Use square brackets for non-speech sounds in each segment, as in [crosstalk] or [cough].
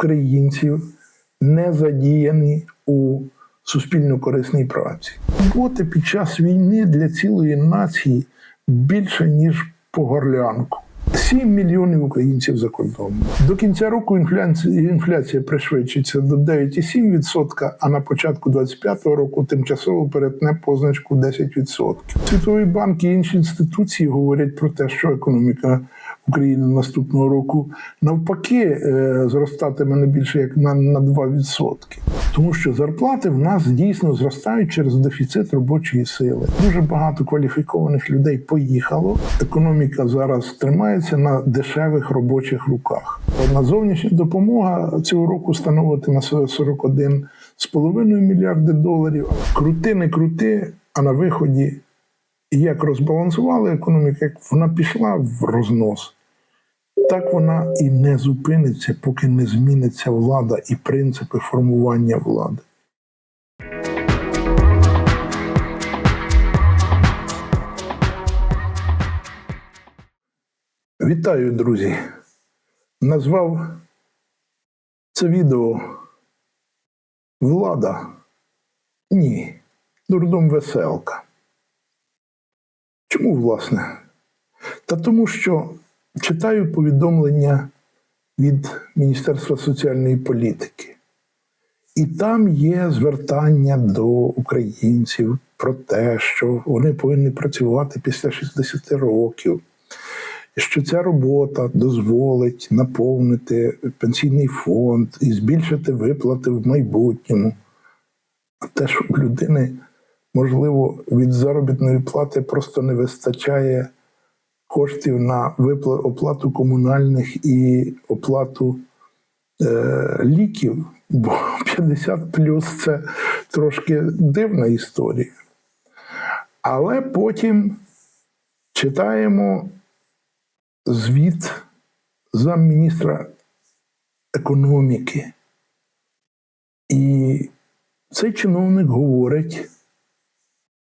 українців не задіяні у суспільно-корисній праці. Роботи під час війни для цілої нації більше, ніж по горлянку. 7 мільйонів українців за кордоном. До кінця року інфляція, пришвидшиться до 9,7%, а на початку 2025 року тимчасово перетне позначку 10%. Світовий банк і інші інституції говорять про те, що економіка України наступного року навпаки е, зростатиме не більше як на, на 2%. Тому що зарплати в нас дійсно зростають через дефіцит робочої сили. Дуже багато кваліфікованих людей поїхало. Економіка зараз тримається на дешевих робочих руках. Одна зовнішня допомога цього року становитиме 41,5 мільярди доларів. Крути, не крути, а на виході як розбалансували економіку, як вона пішла в рознос, так вона і не зупиниться, поки не зміниться влада і принципи формування влади. Вітаю, друзі! Назвав це відео Влада? Ні. Дурдом веселка. Чому, власне? Та тому, що читаю повідомлення від Міністерства соціальної політики, і там є звертання до українців про те, що вони повинні працювати після 60 років, що ця робота дозволить наповнити пенсійний фонд і збільшити виплати в майбутньому. А те, що у людини можливо, від заробітної плати просто не вистачає коштів на випла- оплату комунальних і оплату е, ліків, бо [laughs] 50 плюс це трошки дивна історія. Але потім читаємо звіт замміністра економіки. І цей чиновник говорить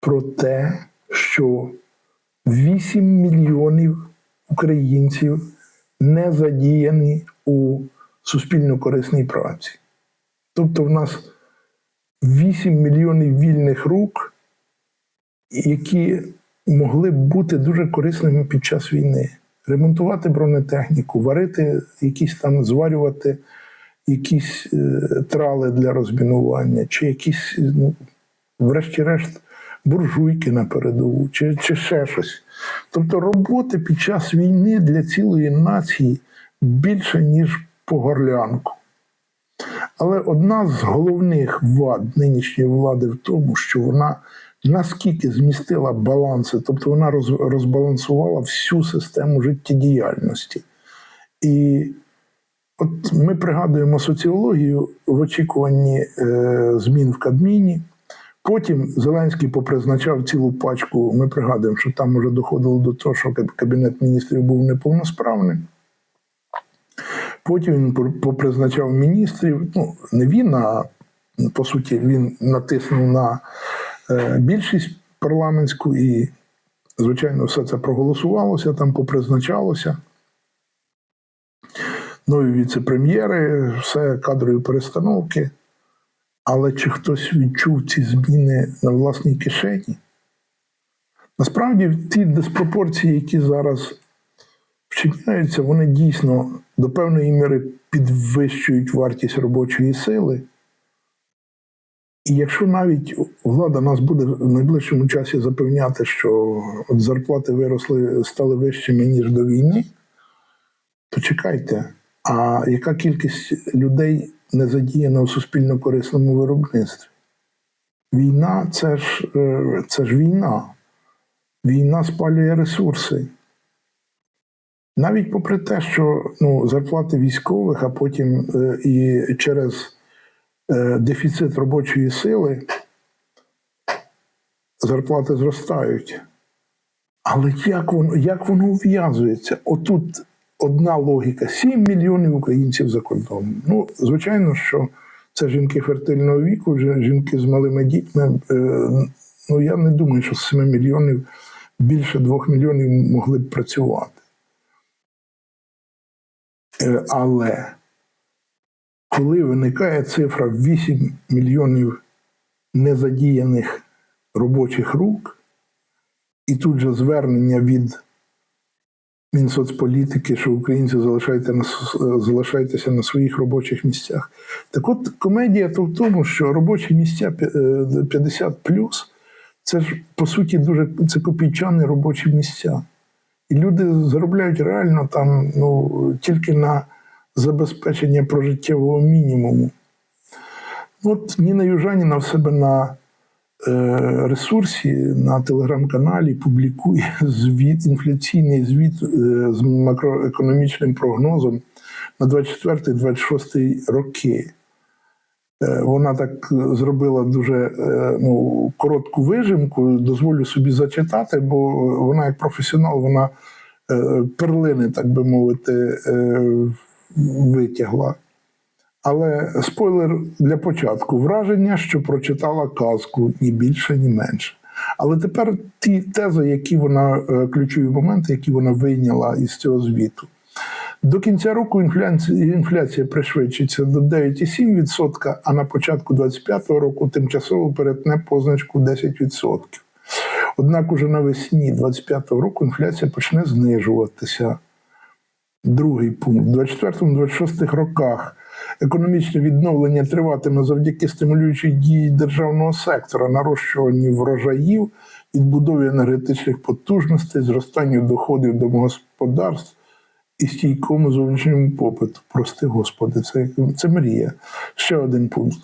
про те, що 8 мільйонів українців не задіяні у суспільно-корисній праці. Тобто в нас 8 мільйонів вільних рук, які могли б бути дуже корисними під час війни. Ремонтувати бронетехніку, варити якісь там, зварювати якісь е, трали для розмінування, чи якісь, ну, врешті-решт, буржуйки на передову, чи, чи ще щось. Тобто роботи під час війни для цілої нації більше, ніж по горлянку. Але одна з головних вад нинішньої влади в тому, що вона наскільки змістила баланси, тобто вона роз- розбалансувала всю систему життєдіяльності. І от ми пригадуємо соціологію в очікуванні е, змін в Кабміні. Потім Зеленський попризначав цілу пачку. Ми пригадуємо, що там вже доходило до того, що кабінет міністрів був неповносправним. Потім він попризначав міністрів. Ну, не він, а по суті, він натиснув на е, більшість парламентську і, звичайно, все це проголосувалося, там попризначалося. Нові віце-прем'єри, все кадрові перестановки. Але чи хтось відчув ці зміни на власній кишені? Насправді, ті диспропорції, які зараз вчиняються, вони дійсно до певної міри підвищують вартість робочої сили. І якщо навіть влада нас буде в найближчому часі запевняти, що от зарплати виросли, стали вищими, ніж до війни, то чекайте, а яка кількість людей не задіяна у суспільно-корисному виробництві? Війна це ж, е, це ж війна. Війна спалює ресурси. Навіть попри те, що ну, зарплати військових, а потім е, і через е, дефіцит робочої сили зарплати зростають. Але як воно, як воно ув'язується? Отут одна логіка: 7 мільйонів українців за кордоном. Ну, звичайно, що це жінки фертильного віку, жі- жінки з малими дітьми. Е, Ну, я не думаю, що з 7 мільйонів більше 2 мільйонів могли б працювати. Е, Але коли виникає цифра 8 мільйонів незадіяних робочих рук, і тут же звернення від Мінсоцполітики, що українці залишайте на, залишайтеся на своїх робочих місцях. Так от комедія то в тому, що робочі місця п'я- е, 50 це ж по суті дуже це копійчані робочі місця. І люди заробляють реально там ну, тільки на забезпечення прожиттєвого мінімуму. От Ніна Южаніна в себе на ресурсі на телеграм-каналі публікує звіт, інфляційний звіт е, з макроекономічним прогнозом на 24-26 роки. Е, Вона так е, зробила дуже е, ну, коротку вижимку, дозволю собі зачитати, бо вона, як професіонал, вона е, перлини, так би мовити, е, витягла. Але спойлер для початку: враження, що прочитала казку ні більше, ні менше. Але тепер ті тези, які вона е, ключові моменти, які вона вийняла із цього звіту. До кінця року інфляція, пришвидшиться до 9,7%, а на початку 2025 року тимчасово перетне позначку 10%. Однак уже навесні 2025 року інфляція почне знижуватися. Другий пункт. У 24-26 роках економічне відновлення триватиме завдяки стимулюючій дії державного сектора, нарощуванню врожаїв, відбудові енергетичних потужностей, зростанню доходів домогосподарств і стійкому зовнішньому попиту. Прости Господи, це, це мрія. Ще один пункт.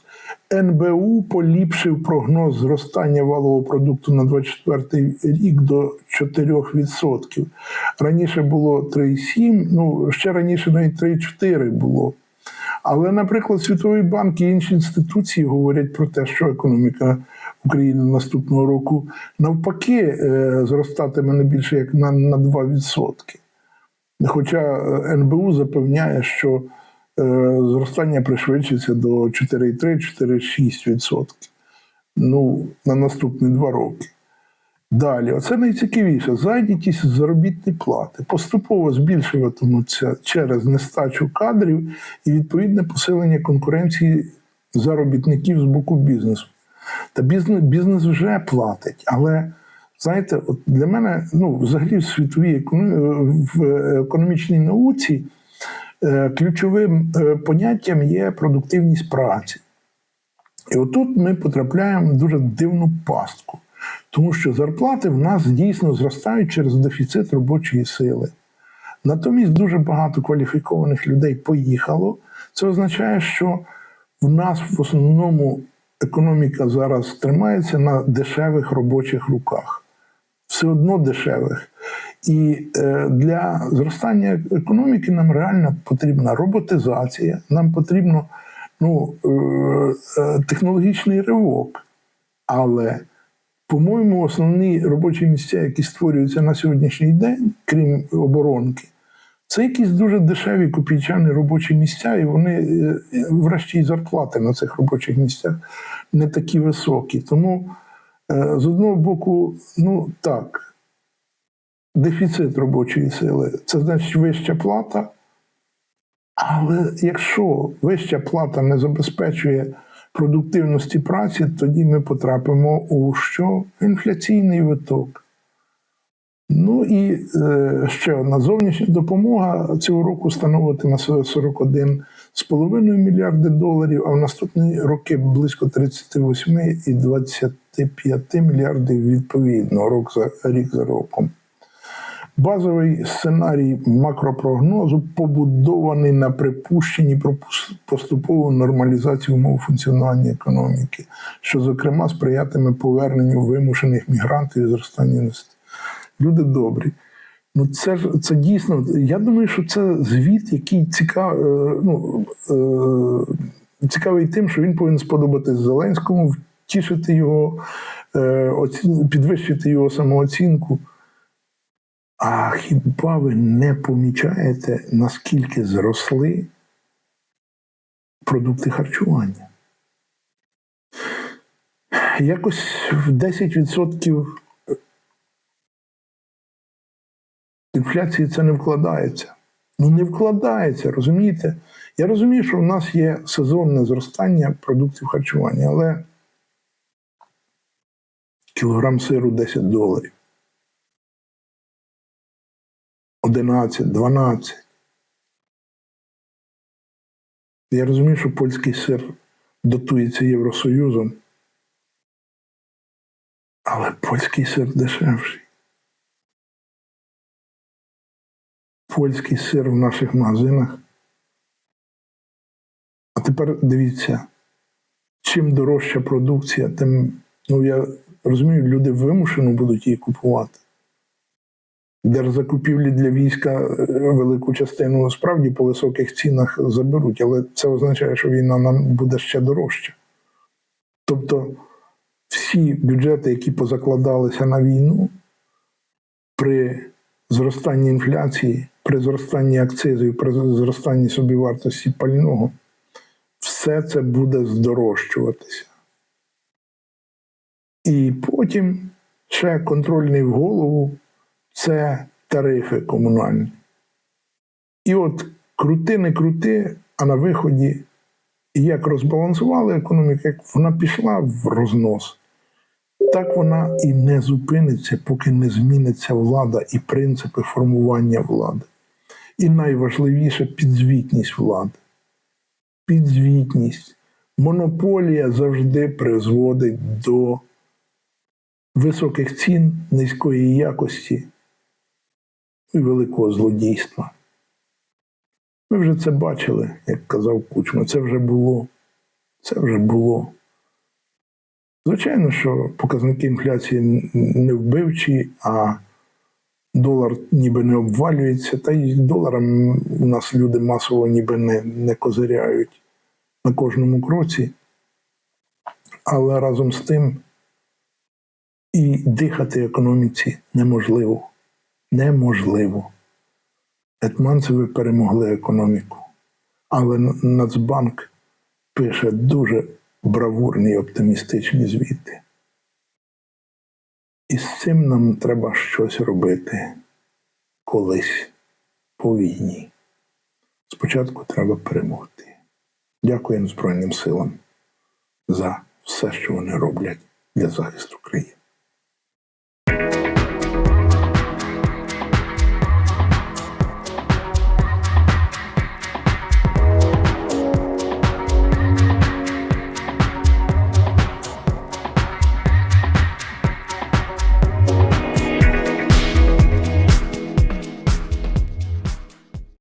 НБУ поліпшив прогноз зростання валового продукту на 24 рік до 4%. Раніше було 3,7, ну ще раніше навіть 3,4 було. Але, наприклад, Світовий банк і інші інституції говорять про те, що економіка України наступного року навпаки е, зростатиме не більше як на, на 2%. Хоча е, НБУ запевняє, що е, зростання пришвидшиться до 4,3-4,6%. Ну, на наступні два роки. Далі, оце найцікавіше. Зайнятість заробітні плати поступово збільшуватимуться через нестачу кадрів і відповідне посилення конкуренції заробітників з боку бізнесу. Та бізнес, бізнес вже платить, але знаєте, от для мене, ну, взагалі, в світовій в економічній науці е, ключовим е, поняттям є продуктивність праці. І отут ми потрапляємо в дуже дивну пастку, тому що зарплати в нас дійсно зростають через дефіцит робочої сили. Натомість дуже багато кваліфікованих людей поїхало. Це означає, що в нас в основному економіка зараз тримається на дешевих робочих руках. Все одно дешевих. І е, для зростання економіки нам реально потрібна роботизація, нам потрібно ну, е, е, технологічний ривок. Але, по-моєму, основні робочі місця, які створюються на сьогоднішній день, крім оборонки, це якісь дуже дешеві копійчані робочі місця, і вони, е, врешті, і зарплати на цих робочих місцях не такі високі. Тому, е, з одного боку, ну так, дефіцит робочої сили це значить вища плата. Але якщо вища плата не забезпечує продуктивності праці, тоді ми потрапимо у що? Інфляційний виток. Ну і е, ще одна зовнішня допомога цього року становитиме 41,5 мільярди доларів, а в наступні роки близько 38 і 25 мільярдів відповідно, рок за, рік за роком. Базовий сценарій макропрогнозу побудований на припущенні про пос- поступову нормалізацію умов функціонування економіки, що, зокрема, сприятиме поверненню вимушених мігрантів і зростанню інвестицій. Люди добрі. Ну, це ж це дійсно. Я думаю, що це звіт, який цікав, е, ну, е, цікавий тим, що він повинен сподобатись Зеленському, втішити його, е, підвищити його самооцінку. А хіба ви не помічаєте, наскільки зросли продукти харчування? Якось в 10% інфляції це не вкладається. Ну, не вкладається, розумієте? Я розумію, що в нас є сезонне зростання продуктів харчування, але кілограм сиру 10 доларів. 11, 12. Я розумію, що польський сир дотується Євросоюзом, але польський сир дешевший. Польський сир в наших магазинах. А тепер дивіться, чим дорожча продукція, тим, ну я розумію, люди вимушено будуть її купувати. Держзакупівлі для війська е, велику частину справді по високих цінах заберуть, але це означає, що війна нам буде ще дорожча. Тобто всі бюджети, які позакладалися на війну, при зростанні інфляції, при зростанні акцизів, при зростанні собівартості пального, все це буде здорожчуватися. І потім ще контрольний в голову це тарифи комунальні. І от крути, не крути, а на виході, як розбалансували економіку, як вона пішла в рознос, так вона і не зупиниться, поки не зміниться влада і принципи формування влади. І найважливіше підзвітність влади. Підзвітність. Монополія завжди призводить до високих цін, низької якості і великого злодійства. Ми вже це бачили, як казав Кучма. Це вже було. Це вже було. Звичайно, що показники інфляції не вбивчі, а долар ніби не обвалюється, та й доларом у нас люди масово ніби не, не козиряють на кожному кроці. Але разом з тим і дихати економіці неможливо. Неможливо. Етманцеви перемогли економіку. Але Нацбанк пише дуже бравурні і оптимістичні звіти. І з цим нам треба щось робити колись по війні. Спочатку треба перемогти. Дякуємо Збройним силам за все, що вони роблять для захисту країни.